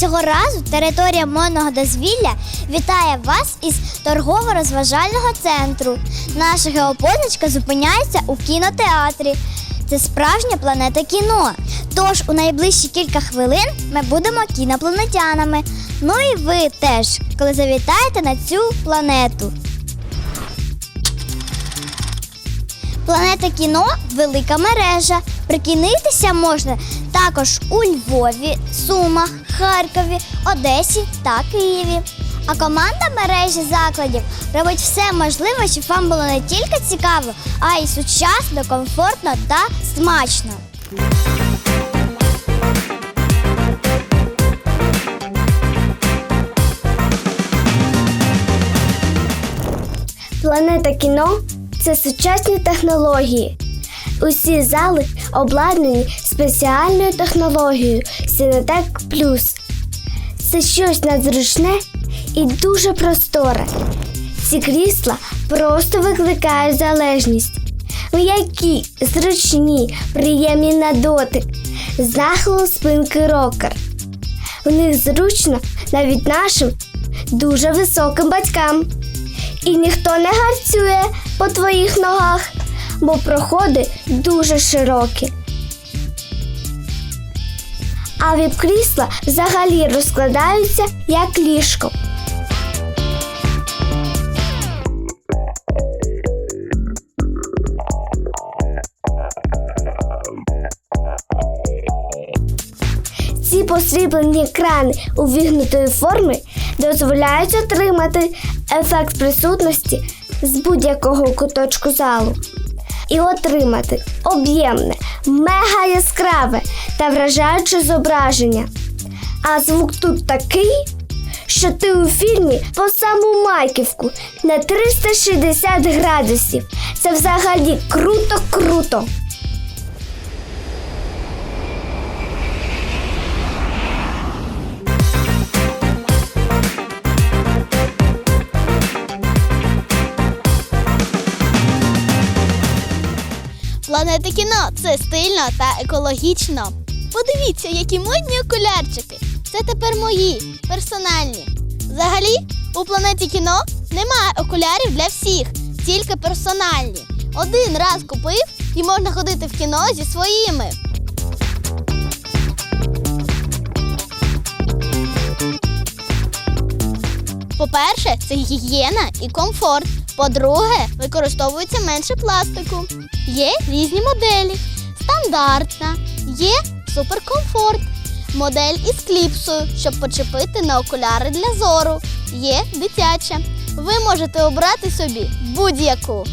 Цього разу територія модного дозвілля вітає вас із торгово-розважального центру. Наша геопозначка зупиняється у кінотеатрі. Це справжня планета кіно. Тож у найближчі кілька хвилин ми будемо кінопланетянами. Ну і ви теж, коли завітаєте на цю планету. Планета кіно велика мережа. Прикинитися можна також у Львові, Сумах, Харкові, Одесі та Києві. А команда мережі закладів робить все можливе, щоб вам було не тільки цікаво, а й сучасно, комфортно та смачно. Планета кіно це сучасні технології. Усі зали обладнані спеціальною технологією Cinetec Plus. Це щось надзручне і дуже просторе. Ці крісла просто викликають залежність. М'які, зручні, приємні на дотик, з спинки рокер. В них зручно навіть нашим дуже високим батькам. І ніхто не гарцює по твоїх ногах, бо проходи дуже широкі. А віп-крісла взагалі розкладаються як ліжко. Ці посріблені крани у вігнутої форми дозволяють отримати ефект присутності з будь-якого куточку залу і отримати об'ємне, мега яскраве та вражаюче зображення. А звук тут такий, що ти у фільмі по саму майківку на 360 градусів. Це взагалі круто-круто. Планета кіно це стильно та екологічно. Подивіться, які модні окулярчики. Це тепер мої, персональні. Взагалі, у планеті кіно немає окулярів для всіх, тільки персональні. Один раз купив і можна ходити в кіно зі своїми. По-перше, це гігієна і комфорт. По-друге, використовується менше пластику. Є різні моделі. Стандартна, є суперкомфорт. Модель із кліпсою, щоб почепити на окуляри для зору. Є дитяча. Ви можете обрати собі будь-яку.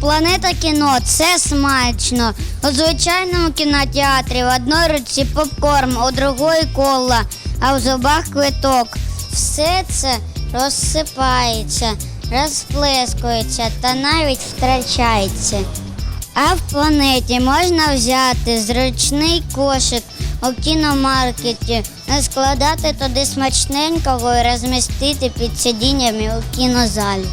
Планета кіно це смачно. У звичайному кінотеатрі в одній руці попкорн, у другої кола, а в зубах квиток. Все це розсипається, розплескується та навіть втрачається. А в планеті можна взяти зручний кошик у кіномаркеті, складати туди смачненького і розмістити під сидіннями у кінозалі.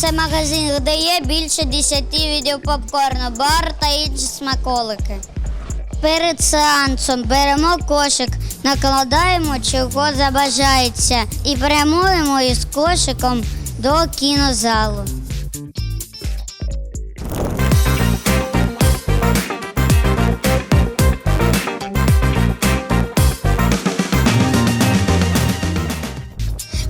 Це магазин, де є більше 10 видів попкорну, бар та інші смаколики. Перед сеансом беремо кошик, накладаємо чого забажається і прямуємо із кошиком до кінозалу.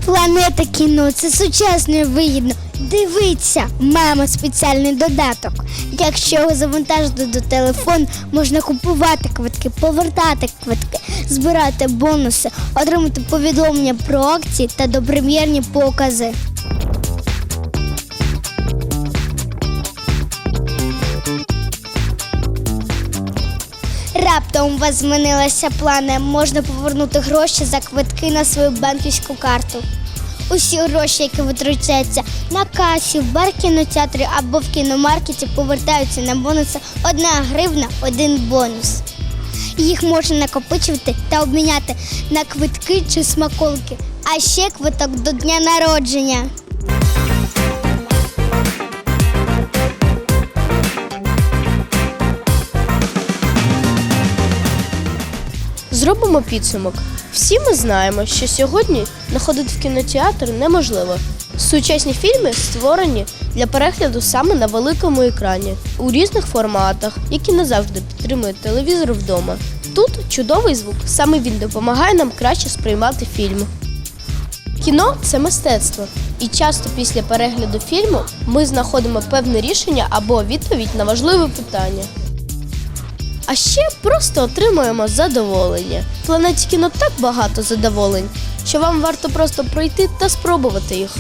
Планета кіно це сучасно і вигідно. Дивіться, маємо спеціальний додаток. Якщо його завантажити до телефону, можна купувати квитки, повертати квитки, збирати бонуси, отримати повідомлення про акції та допрем'єрні покази. Раптом у вас змінилися плани, можна повернути гроші за квитки на свою банківську карту. Усі гроші, які витрачаються на касі, в бар кінотеатрі або в кіномаркеті, повертаються на бонуси 1 гривна, один бонус. Їх можна накопичувати та обміняти на квитки чи смаколки, а ще квиток до дня народження. Зробимо підсумок. Всі ми знаємо, що сьогодні находити в кінотеатр неможливо. Сучасні фільми створені для перегляду саме на великому екрані у різних форматах, які не завжди підтримують телевізор вдома. Тут чудовий звук, саме він допомагає нам краще сприймати фільм. Кіно це мистецтво, і часто після перегляду фільму ми знаходимо певне рішення або відповідь на важливе питання. А ще просто отримуємо задоволення. В планеті кіно так багато задоволень, що вам варто просто пройти та спробувати їх.